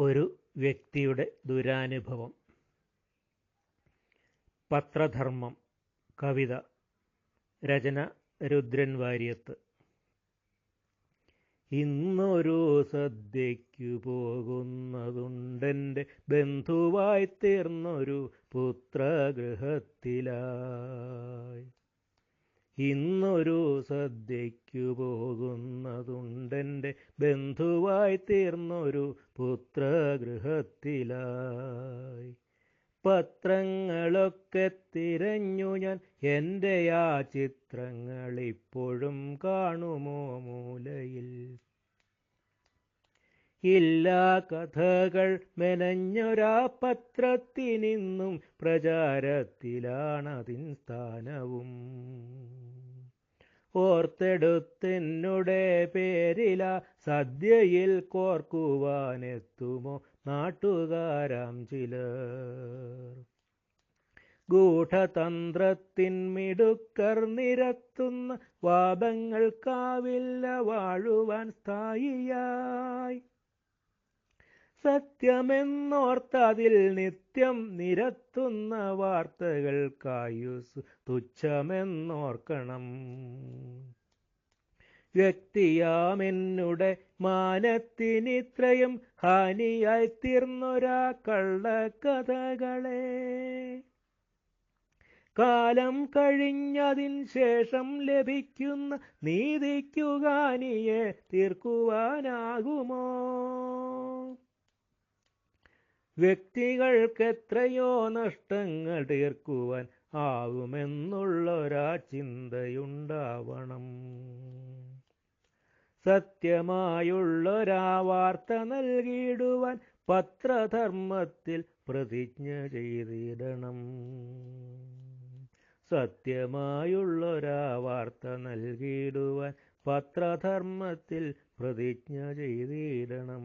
ഒരു വ്യക്തിയുടെ ദുരാനുഭവം. പത്രധർമ്മം കവിത രചന രുദ്രൻ വാര്യത്ത്. ഇന്നൊരു സദ്യയ്ക്കു പോകുന്നതുണ്ടെന്റെ ബന്ധുവായി തീർന്നൊരു പുത്രഗൃഹത്തിലായി. ഇന്നൊരു സദ്യയ്ക്കു പോകുന്നതുണ്ടെന്റെ ബന്ധുവായി തീർന്നൊരു പുത്രഗൃഹത്തിലായി. പത്രങ്ങളൊക്കെ തിരഞ്ഞു ഞാൻ എന്റെ ആ ചിത്രങ്ങൾ ഇപ്പോഴും കാണുമോ മൂലയിൽ? ഇല്ലാ കഥകൾ മെനഞ്ഞൊരാ പത്രത്തിനിന്നും പ്രചാരത്തിലാണതിൻ സ്ഥാനവും. ഓർത്തെടുത്തെന്നുടെ പേരില സദ്യയിൽ കോർക്കുവാനെത്തുമോ നാട്ടുകാരാം ചിലർ. ഗൂഢതന്ത്രത്തിന്മിടുക്കർ നിരത്തുന്ന വാദങ്ങൾക്കാവില്ല വാഴുവാൻ സ്ഥായിയായി. സത്യമെന്നോർത്തതിൽ നിത്യം നിരത്തുന്ന വാർത്തകൾക്കായുസ് തുച്ഛമെന്നോർക്കണം. വ്യക്തിയാമെന്നുടെ മാനത്തിനിത്രയും ഹാനിയായി തീർന്നൊരാ കഥകളെ കാലം കഴിഞ്ഞതിൻ ശേഷം ലഭിക്കുന്ന നീതിക്കുകാനിയെ തീർക്കുവാനാകുമോ? വ്യക്തികൾക്കെത്രയോ നഷ്ടങ്ങൾ തീർക്കുവാൻ ആകുമെന്നുള്ളൊരാ ചിന്തയുണ്ടാവണം സത്യമായുള്ളൊരാ വാർത്ത നൽകിയിടുവാൻ പത്രധർമ്മത്തിൽ പ്രതിജ്ഞ ചെയ്തിടണം. സത്യമായുള്ളൊരാ വാർത്ത നൽകിയിടുവാൻ പത്രധർമ്മത്തിൽ പ്രതിജ്ഞ ചെയ്തിടണം.